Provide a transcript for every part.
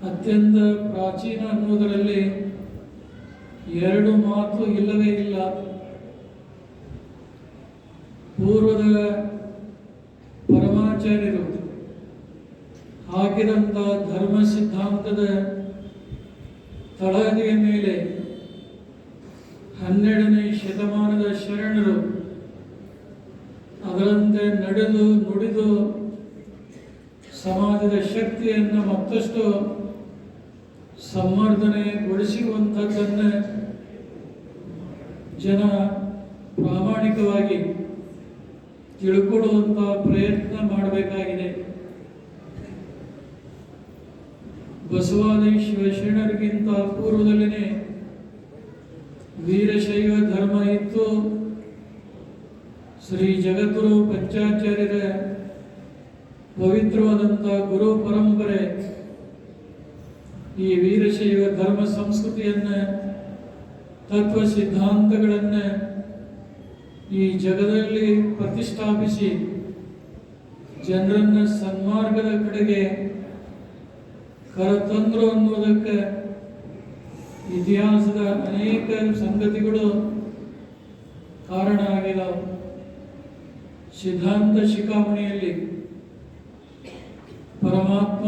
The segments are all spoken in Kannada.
ಅತ್ಯಂತ ಪ್ರಾಚೀನ ಅನ್ನುವುದರಲ್ಲಿ ಎರಡು ಮಾತು ಇಲ್ಲವೇ ಇಲ್ಲ. ಪೂರ್ವದ ಪರಮಾಚಾರ್ಯರು ಹಾಕಿದಂಥ ಧರ್ಮ ಸಿದ್ಧಾಂತದ ತಳಹದಿಯ ಮೇಲೆ ಹನ್ನೆರಡನೇ ಶತಮಾನದ ಶರಣರು ಅದರಂತೆ ನಡೆದು ನುಡಿದು ಸಮಾಜದ ಶಕ್ತಿಯನ್ನು ಮತ್ತಷ್ಟು ಸಂವರ್ಧನೆಗೊಳಿಸುವಂಥದ್ದನ್ನು ಜನ ಪ್ರಾಮಾಣಿಕವಾಗಿ ತಿಳ್ಕೊಳ್ಳುವಂಥ ಪ್ರಯತ್ನ ಮಾಡಬೇಕಾಗಿದೆ. ಬಸವಾದಿ ಶಿವಶರಣರಿಗಿಂತ ಪೂರ್ವದಲ್ಲಿನೇ ವೀರಶೈವ ಧರ್ಮ ಇತ್ತು ಶ್ರೀ ಜಗದ್ಗುರು ಪಂಚಾಚಾರ್ಯರ ಪವಿತ್ರವಾದಂಥ ಗುರು ಪರಂಪರೆ ಈ ವೀರಶೈವ ಧರ್ಮ ಸಂಸ್ಕೃತಿಯನ್ನ, ತತ್ವ ಸಿದ್ಧಾಂತಗಳನ್ನ ಈ ಜಗದಲ್ಲಿ ಪ್ರತಿಷ್ಠಾಪಿಸಿ ಜನರನ್ನು ಸನ್ಮಾರ್ಗದ ಕಡೆಗೆ ಕರೆತಂದ್ರು ಅನ್ನುವುದಕ್ಕೆ ಇತಿಹಾಸದ ಅನೇಕ ಸಂಗತಿಗಳು ಕಾರಣ ಆಗಿದಾವೆ. ಸಿದ್ಧಾಂತ ಶಿಖಾಮಣಿಯಲ್ಲಿ ಪರಮಾತ್ಮ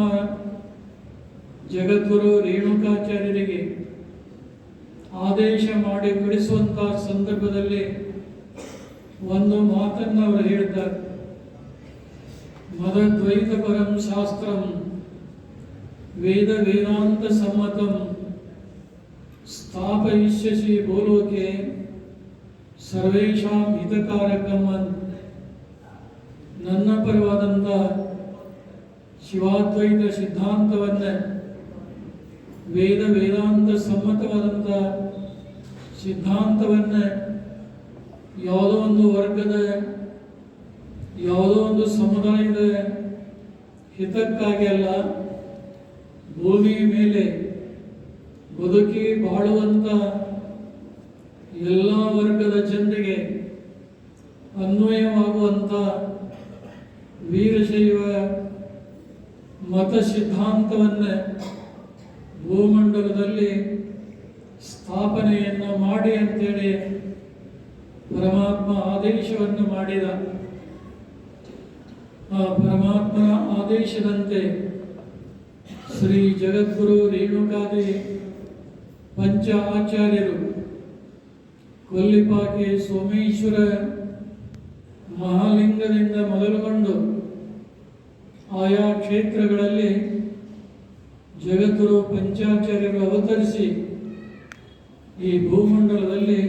ಜಗದ್ಗುರು ರೇಣುಕಾಚಾರ್ಯರಿಗೆ ಆದೇಶ ಮಾಡಿ ಕಳಿಸುವಂತಹ ಸಂದರ್ಭದಲ್ಲಿ ಒಂದು ಮಾತನ್ನು ಅವರು ಹೇಳಿದ್ದಾರೆ. ಮದದ್ವೈತ ಪರಂ ಶಾಸ್ತ್ರಂ ವೇದ ವೇದಾಂತ ಸಮ್ಮತಂ ಸ್ಥಾಪಯಿಷ್ಯಸಿ ಬೋಲೋಕೆ ಸರ್ವೇಷಾಂ ಹಿತಕಾರಕಂ ನನ್ನ ಪರವಾದಂಥ ಶಿವಾದ್ವೈತ ಸಿದ್ಧಾಂತವನ್ನು ವೇದ ವೇದಾಂತ ಸಮ್ಮತವಾದಂಥ ಸಿದ್ಧಾಂತವನ್ನು ಯಾವುದೋ ಒಂದು ವರ್ಗದ, ಯಾವುದೋ ಒಂದು ಸಮುದಾಯದ ಹಿತಕ್ಕಾಗಿ ಅಲ್ಲ ಭೂಮಿ ಮೇಲೆ ಬದುಕಿ ಬಾಳುವಂಥ ಎಲ್ಲ ವರ್ಗದ ಜನರಿಗೆ ಅನ್ವಯವಾಗುವಂಥ ವೀರಶೈವ ಮತ ಸಿದ್ಧಾಂತವನ್ನು ಭೂಮಂಡಲದಲ್ಲಿ ಸ್ಥಾಪನೆಯನ್ನು ಮಾಡಿ ಅಂತೇಳಿ ಪರಮಾತ್ಮ ಆದೇಶವನ್ನು ಮಾಡಿದ. ಆ ಪರಮಾತ್ಮನ ಆದೇಶದಂತೆ ಶ್ರೀ ಜಗದ್ಗುರು ರೇಣುಕಾದಿ ಪಂಚ ಆಚಾರ್ಯರು ಕೊಲ್ಲಿಪಾಕೆ ಸೋಮೇಶ್ವರ ಮಹಾಲಿಂಗದಿಂದ ಮೊದಲುಗೊಂಡು ಆಯಾ ಕ್ಷೇತ್ರಗಳಲ್ಲಿ ಜಗದ್ಗುರು ಪಂಚಾಚಾರ್ಯರು ಅವತರಿಸಿ ಈ ಭೂಮಂಡಲದಲ್ಲಿ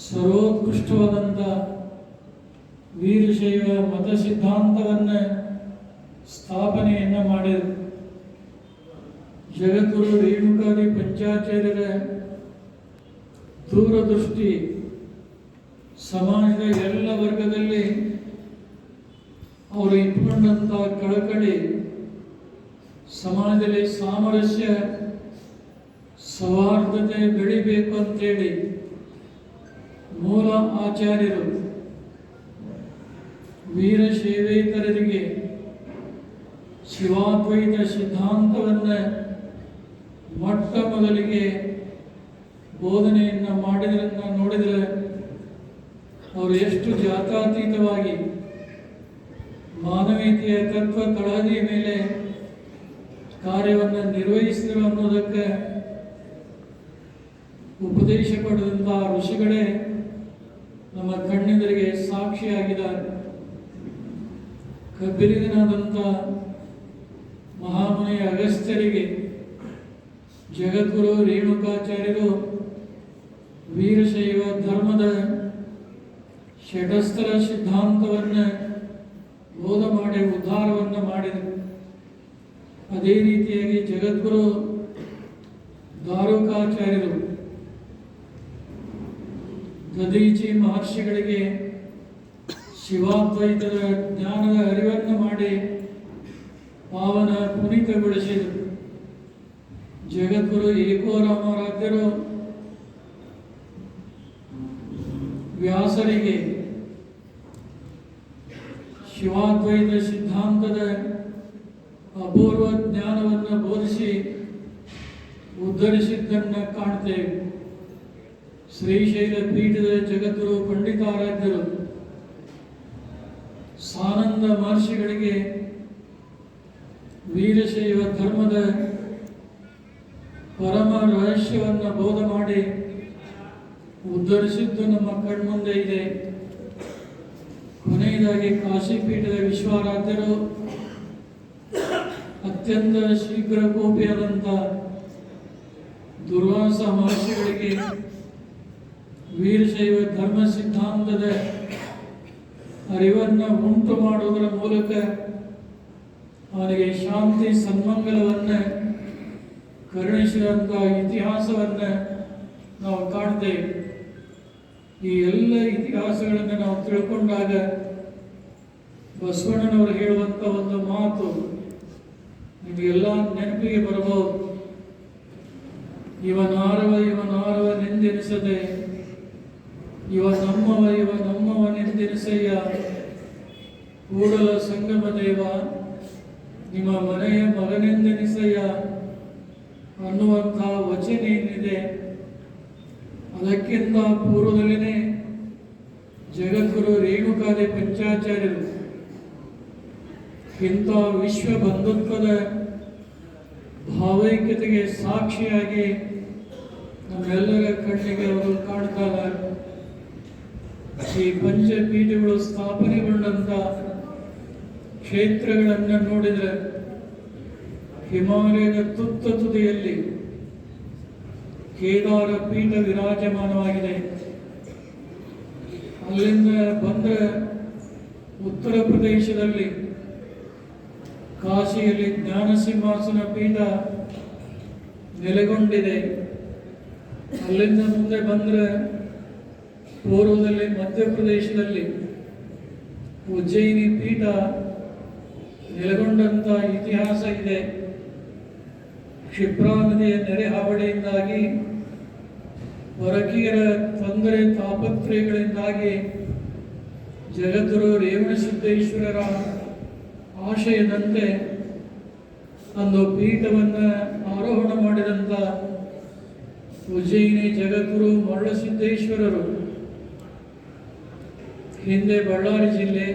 ಸರ್ವೋತ್ಕೃಷ್ಟವಾದಂಥ ವೀರಶೈವ ಮತ ಸಿದ್ಧಾಂತವನ್ನು ಸ್ಥಾಪನೆಯನ್ನು ಮಾಡಿದರು. ಜಗದ್ಗುರು ರೇಣುಕಾದಿ ಪಂಚಾಚಾರ್ಯರ ದೂರದೃಷ್ಟಿ ಸಮಾಜದ ಎಲ್ಲ ವರ್ಗದಲ್ಲಿ ಅವರು ಇಟ್ಕೊಂಡಂಥ ಕಳಕಳಿ ಸಮಾಜದಲ್ಲಿ ಸಾಮರಸ್ಯ, ಸೌಹಾರ್ದತೆ ಬೆಳಿಬೇಕು ಅಂತೇಳಿ ಮೂಲ ಆಚಾರ್ಯರು ವೀರಶೈವೇಕರರಿಗೆ ಶಿವಾದ್ವೈತ ಸಿದ್ಧಾಂತವನ್ನು ಮೊಟ್ಟ ಮೊದಲಿಗೆ ಬೋಧನೆಯನ್ನು ಮಾಡಿದ್ರನ್ನ ನೋಡಿದರೆ ಅವರು ಎಷ್ಟು ಜಾತಾತೀತವಾಗಿ ಮಾನವೀಯತೆಯ ತತ್ವ ತಳಹದಿಯ ಮೇಲೆ ಕಾರ್ಯವನ್ನು ನಿರ್ವಹಿಸಿದರು ಅನ್ನೋದಕ್ಕೆ ಉಪದೇಶ ಪಡೆದಂಥ ಋಷಿಗಳೇ ನಮ್ಮ ಕಣ್ಣೆದುರಿಗೆ ಸಾಕ್ಷಿಯಾಗಿದ್ದಾರೆ ಕಬ್ಬಿಲಿಗನಾದಂಥ ಮಹಾಮುನಿ ಅಗಸ್ತ್ಯರಿಗೆ ಜಗದ್ಗುರು ರೇಣುಕಾಚಾರ್ಯರು ವೀರಶೈವ ಧರ್ಮದ ಷಡಸ್ತರ ಸಿದ್ಧಾಂತವನ್ನು ಬೋಧ ಮಾಡಿ ಉದ್ಧಾರವನ್ನು ಮಾಡಿದರು. ಅದೇ ರೀತಿಯಾಗಿ ಜಗದ್ಗುರು ದಾರುಕಾಚಾರ್ಯರು ದದೀಚಿ ಮಹರ್ಷಿಗಳಿಗೆ ಶಿವಾದ್ವೈತದ ಜ್ಞಾನದ ಅರಿವನ್ನು ಮಾಡಿ ಪಾವನ ಪುನೀತಗೊಳಿಸಿದರು. ಜಗದ್ಗುರು ಏಕೋರಾಮರಾಜರು ವ್ಯಾಸರಿಗೆ ಶಿವಾದ್ವೈತ ಸಿದ್ಧಾಂತದ ಅಪೂರ್ವ ಜ್ಞಾನವನ್ನು ಬೋಧಿಸಿ ಉದ್ಧರಿಸಿದ್ದನ್ನು ಕಾಣ್ತೇವೆ. ಶ್ರೀಶೈಲ ಪೀಠದ ಜಗದ್ಗುರು ಪಂಡಿತಾರಾಧ್ಯರು ಸಾನಂದ ಮಹರ್ಷಿಗಳಿಗೆ ವೀರಶೈವ ಧರ್ಮದ ಪರಮ ರಹಸ್ಯವನ್ನು ಬೋಧ ಮಾಡಿ ಉದ್ಧರಿಸಿದ್ದು ನಮ್ಮ ಕಣ್ಮುಂದೆ ಇದೆ. ಕೊನೆಯದಾಗಿ ಕಾಶಿಪೀಠದ ವಿಶ್ವಾರಾಧ್ಯರು ಅತ್ಯಂತ ಶೀಘ್ರ ಕೋಪಿಯಾದಂಥ ದುರ್ವಾಸ ಮಹರ್ಷಿಗಳಿಗೆ ವೀರಶೈವ ಧರ್ಮ ಸಿದ್ಧಾಂತದ ಅರಿವನ್ನು ಉಂಟು ಮಾಡುವುದರ ಮೂಲಕ ಅವನಿಗೆ ಶಾಂತಿ ಸನ್ಮಂಗಲವನ್ನು ಕರುಣಿಸಿದಂಥ ಇತಿಹಾಸವನ್ನು ನಾವು ಕಾಣ್ತೇವೆ. ಈ ಎಲ್ಲ ಇತಿಹಾಸಗಳನ್ನು ನಾವು ತಿಳ್ಕೊಂಡಾಗ ಬಸವಣ್ಣನವರು ಹೇಳುವಂಥ ಒಂದು ಮಾತು ನಿಮಗೆಲ್ಲ ನೆನಪಿಗೆ ಬರಬಹುದು. ಇವನಾರವ ಇವನಾರವ ನೆಂದೆನಿಸದೆ. ಇವ ನಮ್ಮವ ಇವ ನಮ್ಮವ ನೆಂದೆನಿಸಯ್ಯ. ಕೂಡಲ ಸಂಗಮ ದೇವ, ನಿಮ್ಮ ಮನೆಯ ಮಗನೆಂದೆನಿಸಯ್ಯ. ಅನ್ನುವಂಥ ವಚನ ಏನಿದೆ, ಅದಕ್ಕಿಂತ ಪೂರ್ವದಲ್ಲಿನೇ ಜಗದ್ಗುರು ರೇಣುಕಾದೆ ಪಂಚಾಚಾರ್ಯರು ಇಂಥ ವಿಶ್ವ ಬಂಧುತ್ವದ ಭಾವೈಕ್ಯತೆಗೆ ಸಾಕ್ಷಿಯಾಗಿ ನಮ್ಮೆಲ್ಲರ ಕಣ್ಣಿಗೆ ಅವರು ಕಾಣ್ತಾರೆ ಈ ಪಂಚಪೀಠಗಳು ಸ್ಥಾಪನೆಗೊಂಡಂತ ಕ್ಷೇತ್ರಗಳನ್ನು ನೋಡಿದರೆ ಹಿಮಾಲಯದ ತುತ್ತ ತುದಿಯಲ್ಲಿ ಕೇದಾರ ಪೀಠ ವಿರಾಜಮಾನವಾಗಿದೆ. ಅಲ್ಲಿಂದ ಬಂದ ಉತ್ತರ ಪ್ರದೇಶದಲ್ಲಿ ಕಾಶಿಯಲ್ಲಿ ಜ್ಞಾನ ಸಿಂಹಾಸನ ಪೀಠ ನೆಲೆಗೊಂಡಿದೆ. ಅಲ್ಲಿಂದ ಮುಂದೆ ಬಂದರೆ ಪೂರ್ವದಲ್ಲಿ ಮಧ್ಯಪ್ರದೇಶದಲ್ಲಿ ಉಜ್ಜಯಿನಿ ಪೀಠ ನೆಲೆಗೊಂಡಂಥ ಇತಿಹಾಸ ಇದೆ. ಕ್ಷಿಪ್ರಾ ನದಿಯ ನೆರೆ ಹಾವಳಿಯಿಂದಾಗಿ ಹೊರಕೀಯರ ತೊಂದರೆ ತಾಪತ್ರಯಗಳಿಂದಾಗಿ ಜಗದ್ಗುರು ರೇವಣಸಿದ್ದೇಶ್ವರರ ಆಶಯದಂತೆ ಒಂದು ಪೀಠವನ್ನು ಆರೋಹಣ ಮಾಡಿದಂಥ ಉಜ್ಜಯಿನಿ ಜಗದ್ಗುರು ಮರಳಸಿದ್ದೇಶ್ವರರು ಹಿಂದೆ ಬಳ್ಳಾರಿ ಜಿಲ್ಲೆ,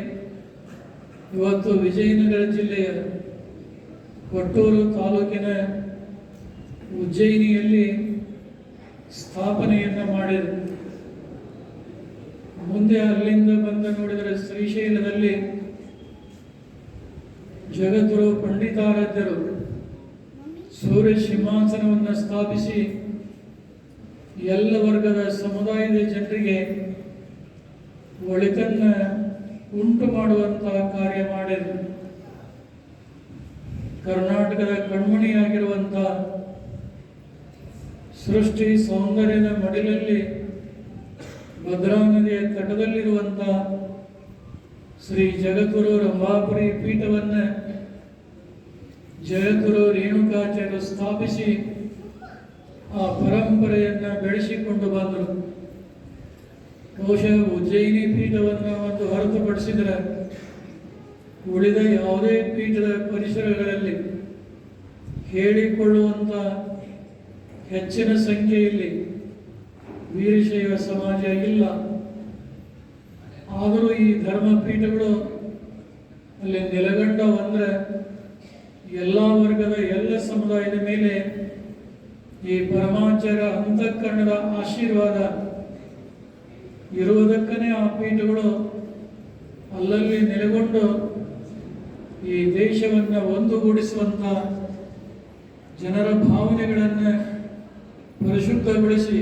ಇವತ್ತು ವಿಜಯನಗರ ಜಿಲ್ಲೆಯ ಕೊಟ್ಟೂರು ತಾಲೂಕಿನ ಉಜ್ಜಯಿನಿಯಲ್ಲಿ ಸ್ಥಾಪನೆಯನ್ನು ಮಾಡಿದರು. ಮುಂದೆ ಅಲ್ಲಿಂದ ಬಂದು ನೋಡಿದರೆ ಶ್ರೀಶೈಲದಲ್ಲಿ ಜಗದ್ಗುರು ಪಂಡಿತಾರಾಧ್ಯರು, ಸೂರ್ಯ ಸಿಂಹಾಸನವನ್ನು ಸ್ಥಾಪಿಸಿ ಎಲ್ಲ ವರ್ಗದ ಸಮುದಾಯದ ಜನರಿಗೆ ಒಳಿತನ್ನ ಉಂಟು ಮಾಡುವಂತಹ ಕಾರ್ಯ ಮಾಡಿದರು. ಕರ್ನಾಟಕದ ಕಣ್ಮಣಿಯಾಗಿರುವಂಥ ಸೃಷ್ಟಿ ಸೌಂದರ್ಯದ ಮಡಿಲಲ್ಲಿ ಭದ್ರಾ ನದಿಯ ತಟದಲ್ಲಿರುವಂಥ ಶ್ರೀ ಜಗದ್ಗುರು ರಂಭಾಪುರಿ ಪೀಠವನ್ನು ಜಗದ್ಗುರು ರೇಣುಕಾಚಾರ್ಯರು ಸ್ಥಾಪಿಸಿ ಆ ಪರಂಪರೆಯನ್ನು ಬೆಳೆಸಿಕೊಂಡು ಬಂದರು. ಬಹುಶಃ ಉಜ್ಜಯಿನಿ ಪೀಠವನ್ನು ಒಂದು ಹೊರತುಪಡಿಸಿದರೆ ಉಳಿದ ಯಾವುದೇ ಪೀಠದ ಪರಿಸರಗಳಲ್ಲಿ ಹೇಳಿಕೊಳ್ಳುವಂಥ ಹೆಚ್ಚಿನ ಸಂಖ್ಯೆಯಲ್ಲಿ ವೀರಶೈವ ಸಮಾಜ ಇಲ್ಲ. ಆದರೂ ಈ ಧರ್ಮ ಪೀಠಗಳು ಅಲ್ಲಿ ನೆಲೆಗಂಡವಂದ್ರೆ ಎಲ್ಲ ವರ್ಗದ ಎಲ್ಲ ಸಮುದಾಯದ ಮೇಲೆ ಈ ಪರಮಾಚಾರ ಅಂತಃಕರಣದ ಆಶೀರ್ವಾದ ಇರುವುದಕ್ಕನೇ ಆ ಪೀಠಗಳು ಅಲ್ಲಲ್ಲಿ ನೆಲೆಗೊಂಡು ಈ ದೇಶವನ್ನು ಒಂದುಗೂಡಿಸುವಂಥ ಜನರ ಭಾವನೆಗಳನ್ನು ಪರಿಶುದ್ಧಗೊಳಿಸಿ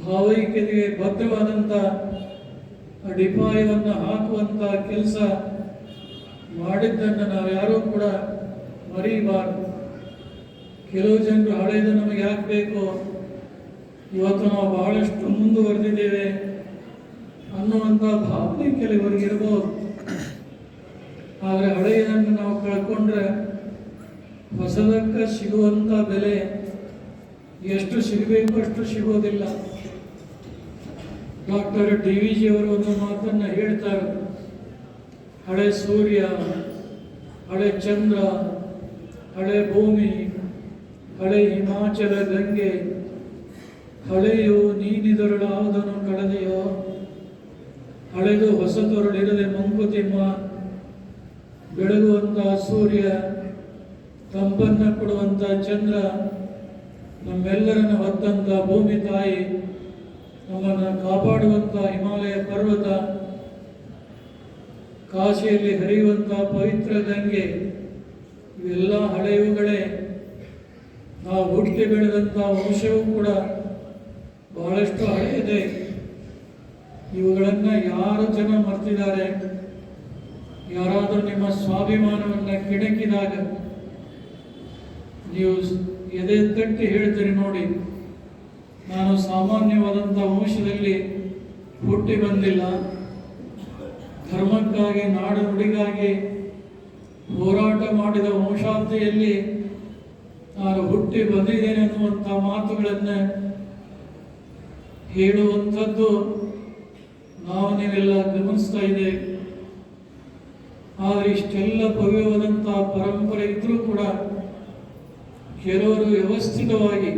ಭಾವೈಕ್ಯತೆಗೆ ಬದ್ಧವಾದಂಥ ಅಡಿಪಾಯವನ್ನು ಹಾಕುವಂಥ ಕೆಲಸ ಮಾಡಿದ್ದನ್ನು ನಾವು ಯಾರೂ ಕೂಡ ಮರೀಬಾರ್ದು ಕೆಲವು ಜನರು ಹಳೆಯದು ನಮಗೆ ಯಾಕೆ ಬೇಕು ಇವತ್ತು ನಾವು ಬಹಳಷ್ಟು ಮುಂದುವರೆದಿದ್ದೇವೆ ಅನ್ನುವಂಥ ಭಾವನೆ ಕೆಲವರಿಗೆ ಇರಬಹುದು ಆದರೆ ಹಳೆಯದನ್ನು ನಾವು ಕಳ್ಕೊಂಡ್ರೆ ಹೊಸದಕ್ಕೆ ಸಿಗುವಂಥ ಬೆಲೆ ಎಷ್ಟು ಸಿಗಬೇಕು ಅಷ್ಟು ಸಿಗೋದಿಲ್ಲ. ಡಾಕ್ಟರ್ ಡಿ ವಿ ಜಿ ಅವರು ಒಂದು ಮಾತನ್ನು ಹೇಳ್ತಾರೆ ಹಳೆ ಸೂರ್ಯ, ಹಳೆ ಚಂದ್ರ, ಹಳೆ ಭೂಮಿ, ಹಳೆ ಹಿಮಾಚಲ ಗಂಗೆ, ಹಳೆಯು ನೀನಿದರಳಾವುದನ್ನು ಕಳೆದೆಯೋ ಹಳೆದು ಹೊಸತೊರಳಿರದೆ ಮಂಕುತಿಮ್ಮ ಬೆಳಗುವಂಥ ಸೂರ್ಯ, ತಂಪನ್ನು ಕೊಡುವಂತ ಚಂದ್ರ, ನಮ್ಮೆಲ್ಲರನ್ನು ಹೊತ್ತಂತ ಭೂಮಿ ತಾಯಿ ನಮ್ಮನ್ನು ಕಾಪಾಡುವಂಥ ಹಿಮಾಲಯ ಪರ್ವತ, ಕಾಶಿಯಲ್ಲಿ ಹರಿಯುವಂಥ ಪವಿತ್ರ ಗಂಗೆ, ಇವೆಲ್ಲ ಹಳೆಯುಗಳೇ ಆ ಹುಟ್ಟಿ ಬೆಳೆದಂಥ ವಂಶವೂ ಕೂಡ ಬಹಳಷ್ಟು ಹಳೆಯಿದೆ. ಇವುಗಳನ್ನು ಯಾರು ಜನ ಮರ್ತಿದ್ದಾರೆ? ಯಾರಾದರೂ ನಿಮ್ಮ ಸ್ವಾಭಿಮಾನವನ್ನು ಕೆಣಕಿದಾಗ ನೀವು ಎದೆ ತಟ್ಟಿ ಹೇಳ್ತೀರಿ ನೋಡಿ. ನಾನು ಸಾಮಾನ್ಯವಾದಂಥ ವಂಶದಲ್ಲಿ ಹುಟ್ಟಿ ಬಂದಿಲ್ಲ. ಧರ್ಮಕ್ಕಾಗಿ ನಾಡು ನುಡಿಗಾಗಿ ಹೋರಾಟ ಮಾಡಿದ ವಂಶಾಬ್ದಿಯಲ್ಲಿ ನಾನು ಹುಟ್ಟಿ ಬಂದಿದ್ದೇನೆ ಅನ್ನುವಂಥ ಮಾತುಗಳನ್ನು ಹೇಳುವಂಥದ್ದು ನಾವು ನೀವೆಲ್ಲ ಗಮನಿಸ್ತಾ ಇದೆ ಆದರೆ ಇಷ್ಟೆಲ್ಲ ಭವ್ಯವಾದಂಥ ಪರಂಪರೆ ಇದ್ದರೂ ಕೂಡ ಕೆಲವರು ವ್ಯವಸ್ಥಿತವಾಗಿ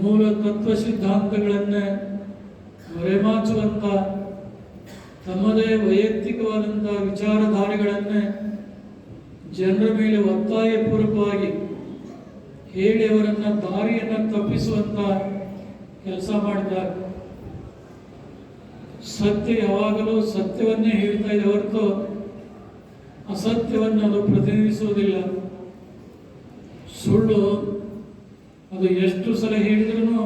ಮೂಲ ತತ್ವ ಸಿದ್ಧಾಂತಗಳನ್ನು ಮರೆಮಾಚುವಂಥ ತಮ್ಮದೇ ವೈಯಕ್ತಿಕವಾದಂಥ ವಿಚಾರಧಾರೆಗಳನ್ನು ಜನರ ಮೇಲೆ ಒತ್ತಾಯಪೂರ್ವಕವಾಗಿ ಹೇಳಿ ಅವರನ್ನ ದಾರಿಯನ್ನು ತಪ್ಪಿಸುವಂತ ಕೆಲಸ ಮಾಡಿದ್ದಾರೆ. ಸತ್ಯ ಯಾವಾಗಲೂ ಸತ್ಯವನ್ನೇ ಹೇಳ್ತಾ ಇದೆ ಹೊರತು ಅಸತ್ಯವನ್ನು ಅದು ಪ್ರತಿನಿಧಿಸುವುದಿಲ್ಲ. ಸುಳ್ಳು ಅದು ಎಷ್ಟು ಸಲ ಹೇಳಿದ್ರೂ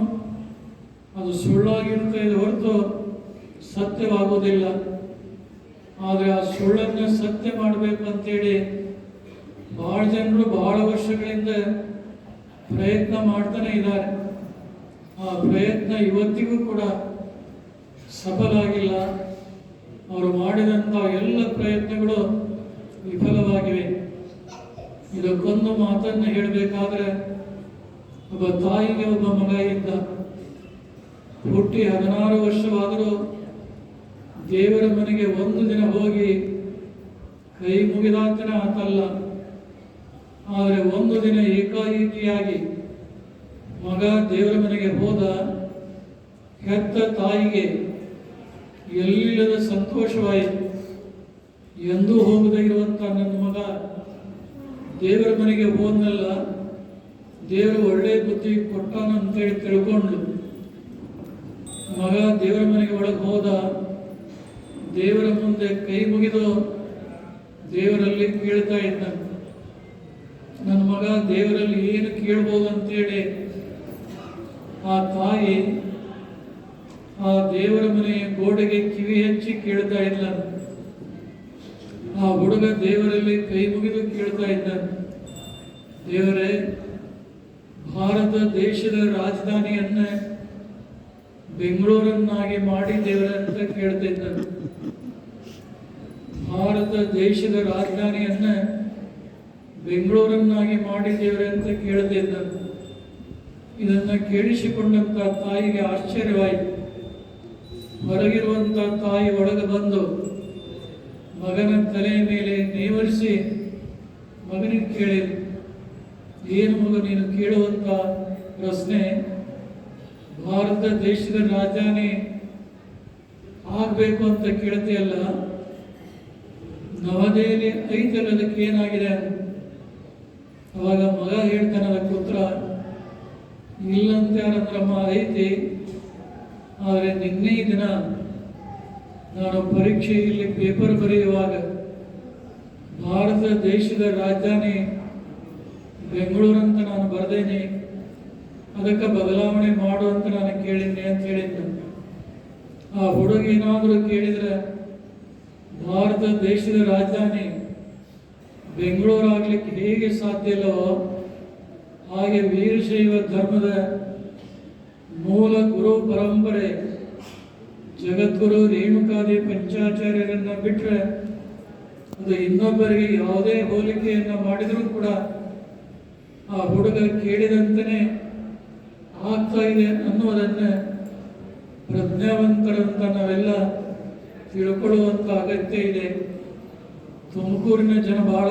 ಅದು ಸುಳ್ಳಾಗಿರುತ್ತೆ ಹೊರತು ಸತ್ಯವಾಗುವುದಿಲ್ಲ ಆದರೆ ಆ ಸುಳ್ಳನ್ನು ಸತ್ಯ ಮಾಡಬೇಕು ಅಂತೇಳಿ ಬಹಳ ಜನರು ಬಹಳ ವರ್ಷಗಳಿಂದ ಪ್ರಯತ್ನ ಮಾಡ್ತಾನೆ ಇದ್ದಾರೆ. ಆ ಪ್ರಯತ್ನ ಇವತ್ತಿಗೂ ಕೂಡ ಸಫಲ ಆಗಿಲ್ಲ ಅವರು ಮಾಡಿದಂಥ ಎಲ್ಲ ಪ್ರಯತ್ನಗಳು ವಿಫಲವಾಗಿವೆ. ಇದಕ್ಕೊಂದು ಮಾತನ್ನು ಹೇಳಬೇಕಾದ್ರೆ ಒಬ್ಬ ತಾಯಿಗೆ ಒಬ್ಬ ಮಗ ಇದ್ದ ಹುಟ್ಟಿ ಹದಿನಾರು ವರ್ಷವಾದರೂ ದೇವರ ಮನೆಗೆ ಒಂದು ದಿನ ಹೋಗಿ ಕೈ ಮುಗಿದಾತನ ಆತಲ್ಲ. ಆದರೆ ಒಂದು ದಿನ ಏಕಾಏಕಿಯಾಗಿ ಮಗ ದೇವರ ಮನೆಗೆ ಹೋದ ಹೆತ್ತ ತಾಯಿಗೆ ಎಲ್ಲಿಲ್ಲದ ಸಂತೋಷವಾಯಿತು. ಎಂದೂ ಹೋಗದೇ ಇರುವಂತ ನನ್ನ ಮಗ ದೇವರ ಮನೆಗೆ ಹೋದ್ನಲ್ಲ. ದೇವರು ಒಳ್ಳೆ ಬುದ್ಧಿ ಕೊಟ್ಟಾನ ಅಂತೇಳಿ ತಿಳ್ಕೊಂಡ್ಳು ಮಗ ದೇವರ ಮನೆಗೆ ಒಳಗೆ ಹೋದ, ದೇವರ ಮುಂದೆ ಕೈ ಮುಗಿದು ದೇವರಲ್ಲಿ ಕೇಳ್ತಾ ಇದ್ದ. ನನ್ನ ಮಗ ದೇವರಲ್ಲಿ ಏನು ಕೇಳ್ಬೋದು ಅಂತೇಳಿ ಆ ತಾಯಿ ಆ ದೇವರ ಮನೆಯ ಗೋಡೆಗೆ ಕಿವಿ ಹಚ್ಚಿ ಕೇಳ್ತಾ ಇಲ್ಲ ಆ ಹುಡುಗ ದೇವರಲ್ಲಿ ಕೈ ಮುಗಿದು ಕೇಳ್ತಾ ಇದ್ದ. ದೇವರೇ ಭಾರತ ದೇಶದ ರಾಜಧಾನಿಯನ್ನ ಬೆಂಗಳೂರನ್ನಾಗಿ ಮಾಡಿ ದೇವರ ಅಂತ ಕೇಳ್ತಾ ಇದ್ದ ಭಾರತ ದೇಶದ ರಾಜಧಾನಿಯನ್ನ ಬೆಂಗಳೂರನ್ನಾಗಿ ಮಾಡಿ ದೇವರೇ ಅಂತ ಕೇಳ್ತಾ ಇದ್ದ ಇದನ್ನ ಕೇಳಿಸಿಕೊಂಡಂತ ತಾಯಿಗೆ ಆಶ್ಚರ್ಯವಾಯಿತು. ಹೊರಗಿರುವಂತ ತಾಯಿ ಒಳಗೆ ಬಂದು ಮಗನ ತಲೆಯ ಮೇಲೆ ನೇವರಿಸಿ ಮಗನಿಗೆ ಕೇಳಿ ಏನು ಮಗ ನೀನು ಕೇಳುವಂತ ಪ್ರಶ್ನೆ? ಭಾರತ ದೇಶದ ರಾಜಧಾನಿ ಆಗಬೇಕು ಅಂತ ಕೇಳ್ತೀಯಲ್ಲ ನವದೆಹಲಿ ಐತಲ್ಲ ಅದಕ್ಕೆ ಏನಾಗಿದೆ? ಅವಾಗ ಮಗ ಹೇಳ್ತಾನೆ ಅದಕ್ಕೆ ಉತ್ತರ ಇಲ್ಲಂತ ಕ್ರಮ ಐತಿ, ಆದರೆ ನಿನ್ನೆ ದಿನ ನಾನು ಪರೀಕ್ಷೆಯಲ್ಲಿ ಪೇಪರ್ ಬರೆಯುವಾಗ ಭಾರತ ದೇಶದ ರಾಜಧಾನಿ ಬೆಂಗಳೂರಂತ ನಾನು ಬರೆದೇನೆ. ಅದಕ್ಕೆ ಬದಲಾವಣೆ ಮಾಡು ಅಂತ ನಾನು ಕೇಳಿದ್ದೆ ಅಂತ ಹೇಳಿದ್ದೆ. ಆ ಹುಡುಗ ಏನಾದರೂ ಕೇಳಿದ್ರೆ, ಭಾರತ ದೇಶದ ರಾಜಧಾನಿ ಬೆಂಗಳೂರು ಆಗ್ಲಿಕ್ಕೆ ಹೇಗೆ ಸಾಧ್ಯ ಇಲ್ಲವೋ, ಹಾಗೆ ವೀರಶೈವ ಧರ್ಮದ ಮೂಲ ಗುರು ಪರಂಪರೆ ಜಗದ್ಗುರು ರೇಣುಕಾದಿ ಪಂಚಾಚಾರ್ಯರನ್ನ ಬಿಟ್ಟರೆ ಅದು ಇನ್ನೊಬ್ಬರಿಗೆ ಯಾವುದೇ ಹೋಲಿಕೆಯನ್ನು ಮಾಡಿದರೂ ಕೂಡ ಆ ಹುಡುಗ ಕೇಳಿದಂತೆಯೇ ಆಗ್ತಾ ಇದೆ ಅನ್ನೋದನ್ನು ಪ್ರಜ್ಞಾವಂತರಂತ ನಾವೆಲ್ಲ ತಿಳ್ಕೊಳ್ಳುವಂತ ಅಗತ್ಯ ಇದೆ. ತುಮಕೂರಿನ ಜನ ಬಹಳ